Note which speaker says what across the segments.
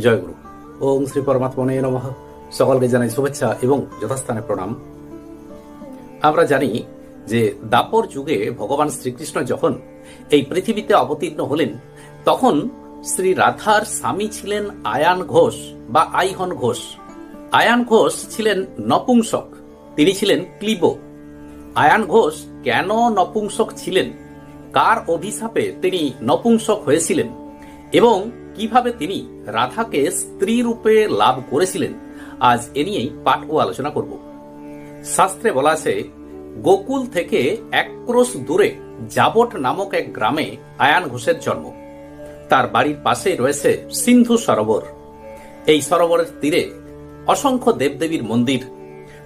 Speaker 1: জয়গুরু ওম শ্রী পরমাত্মনে নমঃ। সকলকে জানাই শুভেচ্ছা এবং যথাস্থানে প্রণাম। আমরা জানি যে দাপর যুগে ভগবান শ্রীকৃষ্ণ যখন এই পৃথিবীতে অবতীর্ণ হলেন, তখন শ্রী রাধার স্বামী ছিলেন আয়ান ঘোষ বা আইহন ঘোষ। আয়ান ঘোষ ছিলেন নপুংসক, তিনি ছিলেন ক্লিব। আয়ান ঘোষ কেন নপুংসক ছিলেন? কার অভিশাপে তিনি নপুংসক হয়েছিলেন? এবং কীভাবে তিনি রাধাকে স্ত্রী রূপে লাভ করেছিলেন, আজ এ নিয়েই পাঠ ও আলোচনা করব। শাস্ত্রে বলা আছে, গোকুল থেকে এক ক্রোশ দূরে জাবট নামক এক গ্রামে আয়ান ঘোষের জন্ম। তার বাড়ির পাশে রয়েছে সিন্ধু সরোবর। এই সরোবরের তীরে অসংখ্য দেবদেবীর মন্দির।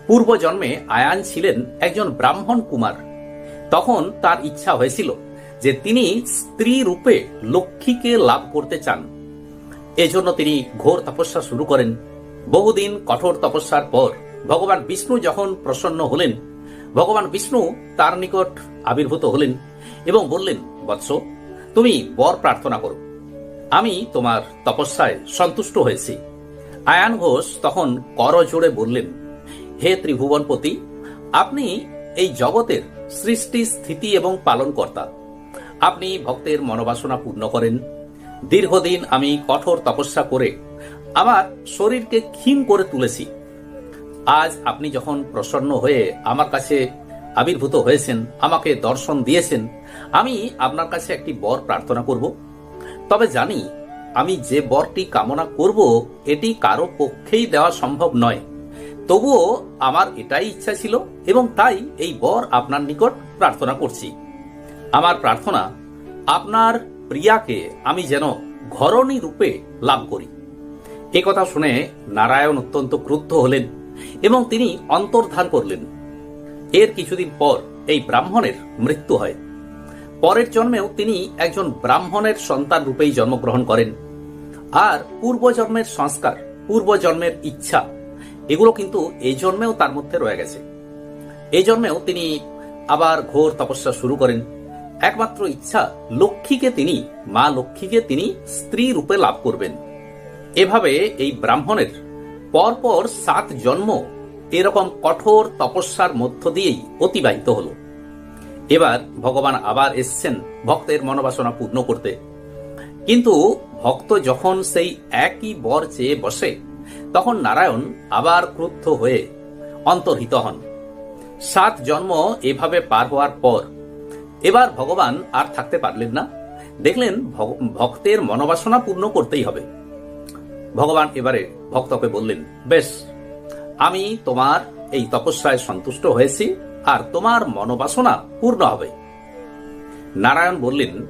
Speaker 1: পূর্বজন্মে আয়ান ছিলেন একজন ব্রাহ্মণ কুমার। তখন তার ইচ্ছা হয়েছিল যে তিনি স্ত্রী রূপে লক্ষ্মীকে লাভ করতে চান। এজন্য তিনি ঘোর তপস্যা শুরু করেন। বহুদিন কঠোর তপস্যার পর ভগবান বিষ্ণু যখন প্রসন্ন হলেন, ভগবান বিষ্ণু তার নিকট আবির্ভূত হলেন এবং বললেন, বৎস, তুমি বর প্রার্থনা করো। আমি তোমার তপস্যায় সন্তুষ্ট হয়েছি। আয়ান ঘোষ তখন কর জোড়ে বললেন, হে ত্রিভুবনপতি, আপনি এই জগতের সৃষ্টি স্থিতি এবং পালনকর্তা। আপনি ভক্তের মনোবাসনা পূর্ণ করেন দীর্ঘদিন আমি কঠোর তপস্যা করে আমার শরীরকে ক্ষীণ করে তুলেছি। আজ আপনি যখন প্রসন্ন হয়ে আমার কাছে আবির্ভূত হয়েছেন, আমাকে দর্শন দিয়েছেন, আমি আপনার কাছে একটি বর প্রার্থনা করব। তবে জানি, আমি যে বরটি কামনা করব, এটি কারও পক্ষেই দেওয়া সম্ভব নয়। তবুও আমার এটাই ইচ্ছা ছিল এবং তাই এই বর আপনার নিকট প্রার্থনা করছি। আমার প্রার্থনা, আপনার প্রিয়াকে আমি যেন ঘরণী রূপে লাভ করি। এ কথা শুনে নারায়ণ অত্যন্ত ক্রুদ্ধ হলেন এবং তিনি অন্তর্ধান করলেন। এর কিছুদিন পর এই ব্রাহ্মণের মৃত্যু হয়। পরের জন্মেও তিনি একজন ব্রাহ্মণের সন্তান রূপেই জন্মগ্রহণ করেন। আর পূর্বজন্মের সংস্কার, পূর্বজন্মের ইচ্ছা, এগুলো কিন্তু এই জন্মেও তার মধ্যে রয়ে গেছে। এই জন্মেও তিনি আবার ঘোর তপস্যা শুরু করেন। একমাত্র ইচ্ছা লক্ষ্মীকে তিনি, মা লক্ষ্মীকে তিনি স্ত্রী রূপে লাভ করবেন। এভাবে এই ব্রাহ্মণের পরপর সাত জন্ম এরকম কঠোর তপস্যার মধ্য দিয়েই অতিবাহিত হল। এবার ভগবান আবার এসছেন ভক্তের মনোবাসনা পূর্ণ করতে। কিন্তু ভক্ত যখন সেই একই বর চেয়ে বসে, তখন নারায়ণ আবার ক্রুদ্ধ হয়ে অন্তর্হিত হন। সাত জন্ম এভাবে পার হওয়ার পর এবার ভগবান আর থাকতে পারলেন না। দেখলেন ভক্তের মনোবাসনা পূর্ণ করতেই হবে। ভগবান এবারে ভক্তকে বললেন, বেশ, আমি তোমার এই তপস্যায় সন্তুষ্ট হয়েছি আর তোমার মনোবাসনা পূর্ণ হবে। নারায়ণ বললেন,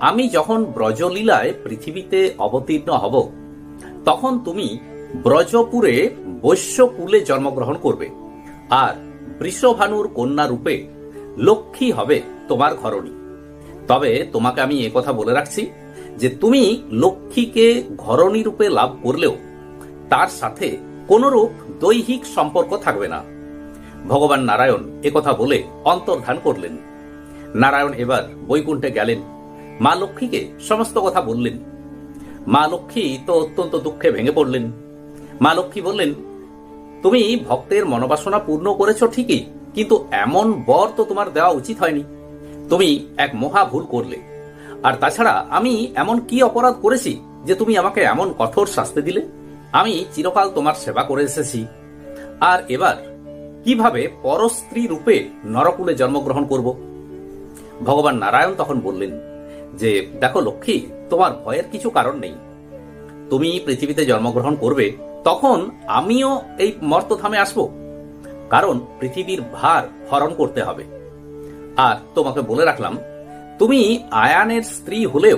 Speaker 1: আমি যখন ব্রজলীলায় পৃথিবীতে অবতীর্ণ হব, তখন তুমি ব্রজপুরে বৈশ্যকুলে জন্মগ্রহণ করবে। আর বৃষভানুর কন্যা রূপে লক্ষ্মী হবে তোমার ঘরণী। তবে তোমাকে আমি কথা বলে রাখছি যে তুমি লক্ষ্মীকে ঘরণী রূপে লাভ করলেও তার সাথে কোনরূপ দৈহিক সম্পর্ক থাকবে না। ভগবান নারায়ণ একথা বলে অন্তর্ধান করলেন। নারায়ণ এবার বৈকুণ্ঠে গেলেন। মা লক্ষ্মীকে সমস্ত কথা বললেন। মা লক্ষ্মী তো অত্যন্ত দুঃখে ভেঙে পড়লেন। মা লক্ষ্মী বললেন, তুমি ভক্তের মনোবাসনা পূর্ণ করেছ ঠিকই কিন্তু এমন বর তো তোমার দেওয়া উচিত হয়নি। তুমি এক মহা ভুল করলে। আর তাছাড়া আমি এমন কি অপরাধ করেছি যে তুমি আমাকে এমন কঠোর শাস্তি দিলে? আমি চিরকাল তোমার সেবা করে এসেছি। আর এবার, কীভাবে পরস্ত্রী রূপে নরকুলে জন্মগ্রহণ করব? ভগবান নারায়ণ তখন বললেন, যে দেখো লক্ষ্মী, তোমার ভয়ের কিছু কারণ নেই। তুমি পৃথিবীতে জন্মগ্রহণ করবে, তখন আমিও এই মর্তধামে আসব। কারণ পৃথিবীর ভার হরণ করতে হবে। আর তোমাকে বলে রাখলাম, তুমি আয়ানের স্ত্রী হলেও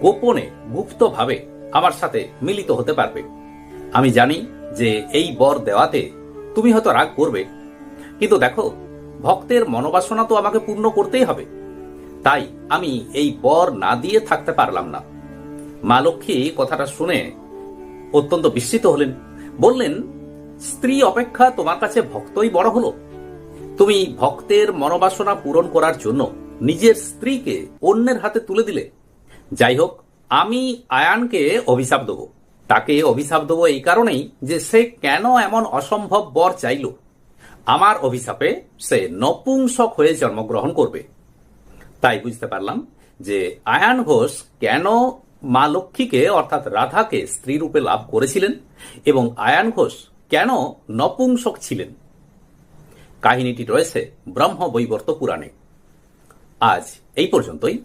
Speaker 1: গোপনে গুপ্তভাবে আমার সাথে মিলিত হতে পারবে। আমি জানি যে এই বর দেওয়াতে তুমি হয়তো রাগ করবে। কিন্তু দেখো, ভক্তের মনোবাসনা তো আমাকে পূর্ণ করতেই হবে। তাই আমি এই বর না দিয়ে থাকতে পারলাম না। মা লক্ষ্মী কথাটা শুনে অত্যন্ত বিস্মিত হলেন। বললেন স্ত্রী অপেক্ষা তোমার কাছে ভক্তই বড় হলো। তুমি ভক্তের মনোবাসনা পূরণ করার জন্য নিজের স্ত্রীকে অন্যের হাতে তুলে দিলে। যাই হোক, আমি আয়ানকে অভিশাপ দেব। তাকে অভিশাপ দেবো এই কারণেই যে সে কেন এমন অসম্ভব বর চাইল। আমার অভিশাপে সে নপুংসক হয়ে জন্মগ্রহণ করবে। তাই বুঝতে পারলাম যে আয়ান ঘোষ কেন মা লক্ষ্মীকে, অর্থাৎ রাধাকে স্ত্রী রূপে লাভ করেছিলেন এবং আয়ান ঘোষ কেন নপুংসক ছিলেন? কাহিনীটি রয়েছে ব্রহ্ম বৈবর্ত পুরাণে। আজ এই পর্যন্তই।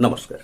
Speaker 1: নমস্কার।